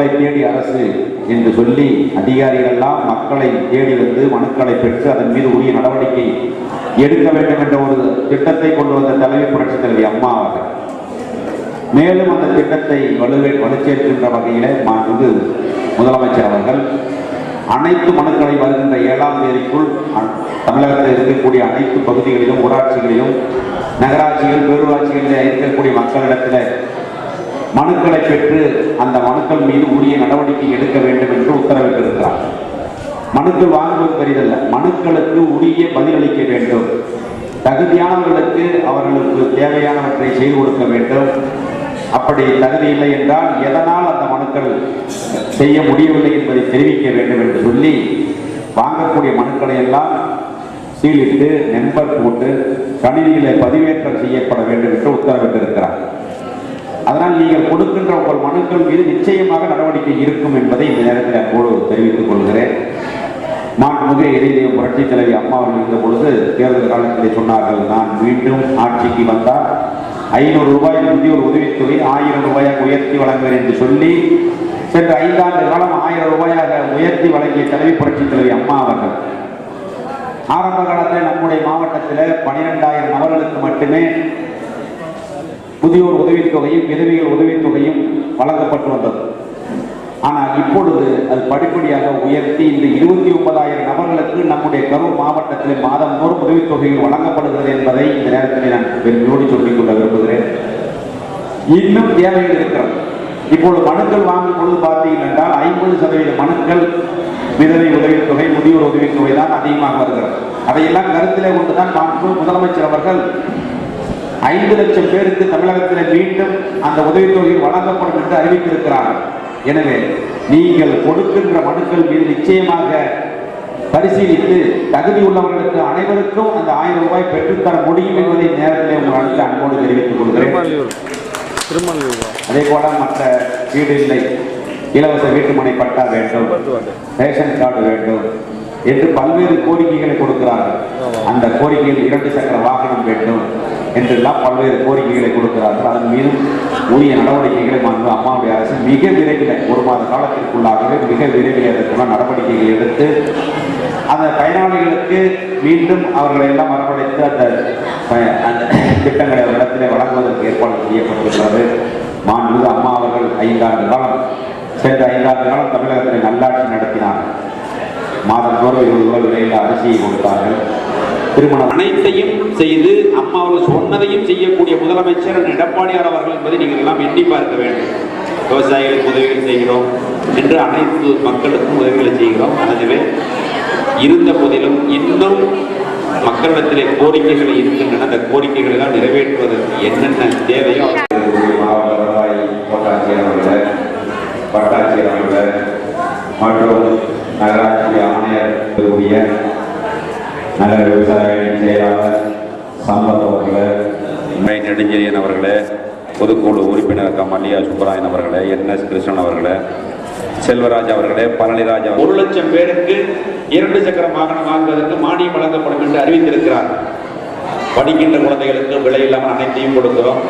மக்களை தேடி அரசு என்று சொல்லி அதிகாரிகள் எல்லாம் மக்களை தேடி வந்து மனுக்களை பெற்று அதன் மீது உரிய நடவடிக்கை எடுக்க வேண்டும் என்ற ஒரு திட்டத்தை கொண்டு வந்த தலைமை புரட்சி தலைவி அம்மா அவர்கள். மேலும் அந்த திட்டத்தை வலுவே வலுச்சேர்க்கின்ற வகையில் மாண்பு முதலமைச்சர் அவர்கள் அனைத்து மனுக்களை வருகின்ற ஏழாம் தேதிக்குள் தமிழகத்தில் இருக்கக்கூடிய அனைத்து பகுதிகளிலும் ஊராட்சிகளிலும் நகராட்சிகள் பேரூராட்சிகளில் இருக்கக்கூடிய மக்களிடத்தில் மனுக்களை பெற்று அந்த மனுக்கள் மீது உரிய நடவடிக்கை எடுக்க வேண்டும் என்று உத்தரவிட்டிருக்கிறார் மனுக்கள் வாங்குவது பெரிதல்ல. மனுக்களுக்கு உரிய பதிலளிக்க வேண்டும். தகுதியானவர்களுக்கு அவர்களுக்கு தேவையானவற்றை செய்து கொடுக்க வேண்டும். அப்படி தகுதி இல்லை என்றால் எதனால் அந்த மனுக்கள் செய்ய முடியவில்லை என்பதை தெரிவிக்க வேண்டும் என்று சொல்லி வாங்கக்கூடிய மனுக்களை எல்லாம் சீலிட்டு நம்பர் போட்டு கணினியில் பதிவேற்றம் செய்யப்பட வேண்டும் என்று உத்தரவிட்டிருக்கிறார். அதனால் நீங்கள் கொடுக்கின்ற உங்கள் மனுக்கள் மீது நிச்சயமாக நடவடிக்கை இருக்கும் என்பதை இந்த நேரத்தில் அப்போது தெரிவித்துக் கொள்கிறேன். மாண்புமிகு இறைதெய்வம் புரட்சி தலைவி அம்மா அவர்கள் இருந்த பொழுது தேர்தல் காலத்தில் சொன்னார்கள் நான் மீண்டும் ஆட்சிக்கு வந்தால் ஐநூறு ரூபாய் முதியோர் உதவித்தொகை ஆயிரம் ரூபாயாக உயர்த்தி வழங்குவேன் என்று சொல்லி சென்ற ஐந்தாண்டு காலம் ஆயிரம் ரூபாயாக உயர்த்தி வழங்கிய தலைவி புரட்சி தலைவி அம்மா அவர்கள். ஆரம்ப காலத்தில் நம்முடைய மாவட்டத்தில் பனிரெண்டாயிரம் நபர்களுக்கு மட்டுமே முதியோர் உதவித்தொகையும் விதவிகள் உதவித்தொகையும் வழங்கப்பட்டு வந்தது. ஆனால் இப்பொழுது அது படிப்படியாக உயர்த்தி இந்த இருபத்தி ஒன்பதாயிரம் நபர்களுக்கு நம்முடைய கரூர் மாவட்டத்தில் மாதம் ஒரு உதவித்தொகை வழங்கப்படுகிறது என்பதை இந்த நேரத்தில் நான் பெருமையோடு சொல்லிக் கொள்ள விரும்புகிறேன். இன்னும் தேவைகள் இருக்கிறது. இப்பொழுது மனுக்கள் வாங்கும் பொழுது பார்த்தீர்கள் என்றால் ஐம்பது சதவீத மனுக்கள் விதவை உதவித்தொகை முதியோர் உதவித்தொகை தான் அதிகமாக வருகிறது. அதையெல்லாம் கருத்திலே கொண்டுதான் மாண்பு முதலமைச்சர் அவர்கள் ஐந்து லட்சம் பேருக்கு தமிழகத்தில் மீண்டும் அந்த உதவித்தொகை வழங்கப்படும் என்று அறிவித்திருக்கிறார்கள். எனவே நீங்கள் கொடுக்கின்ற மனுக்கள் மீது நிச்சயமாக பரிசீலித்து தகுதி உள்ளவர்களுக்கு அனைவருக்கும் அந்த ஆயிரம் ரூபாய் பெற்றுத்தர முடியும் என்பதை நேரத்திலே உங்கள் அனைத்து அன்போடு தெரிவித்துக் கொள்கிறேன். அதே போல மற்ற வீடு இல்லை. இலவச வீட்டுமனை பட்டா வேண்டும். ரேஷன் கார்டு வேண்டும். என்று பல்வேறு கோரிக்கைகளை கொடுக்கிறார்கள். அந்த கோரிக்கையில் இரண்டு சக்கர வாகனம் வேண்டும். என்றெல்லாம் பல்வேறு கோரிக்கைகளை கொடுக்கிறார்கள். அதன் மீதும் உரிய நடவடிக்கைகளை மாண்பு அம்மாவுடைய அரசு மிக விரைவில் ஒரு மாத காலத்திற்குள்ளாகவே மிக விரைவில் அதற்கான நடவடிக்கைகளை எடுத்து அந்த பயனாளிகளுக்கு மீண்டும் அவர்களை எல்லாம் வரவழைத்து அந்த அந்த திட்டங்களை அவரிடத்திலே வழங்குவதற்கு ஏற்பாடு செய்யப்பட்டுள்ளது மாண்பு அம்மா அவர்கள் ஐந்தாண்டு காலம் சென்ற ஐந்தாண்டு காலம் தமிழகத்தில் நல்லாட்சி நடத்தினார் மாதந்தோறும் இருபது ரூபாய் விலையில் அரிசியை கொடுத்தார்கள். திருமணம் அனைத்தையும் செய்து அம்மா அவர்கள் சொன்னதையும் செய்யக்கூடிய முதலமைச்சர் எடப்பாடியார் அவர்கள் என்பதை நீங்கள் எல்லாம் எண்ணி பார்க்க வேண்டும். விவசாயிகளுக்கு உதவிகள் செய்கிறோம் என்று அனைத்து மக்களுக்கும் உதவிகளை செய்கிறோம். எனவே இருந்த போதிலும் இன்னும் மக்களிடத்திலே கோரிக்கைகள் இருக்கின்றன. அந்த கோரிக்கைகளை எல்லாம் நிறைவேற்றுவதற்கு என்னென்ன தேவையோ மாவட்ட வருவாய் கோட்டாட்சியர் அவர்களே வட்டாட்சியர் மற்றும் நகராட்சி ஆணையர் உரிய விவசாயிகளின் செயலாளர் சம்பத் அவர்களே மை நெடுஞ்செழியன் அவர்களே பொதுக்குழு உறுப்பினர் க. சுப்பராயன் அவர்களே என். எஸ். கிருஷ்ணன் அவர்களே செல்வராஜ் அவர்களே பழனிராஜ் ஒரு லட்சம் பேருக்கு இரண்டு சக்கர வாகனம் வாங்குவதற்கு மானியம் வழங்கப்படும் என்று அறிவித்திருக்கிறார். படிக்கின்ற குழந்தைகளுக்கு விலை இல்லாமல் அனைத்தையும் கொடுக்கிறோம்.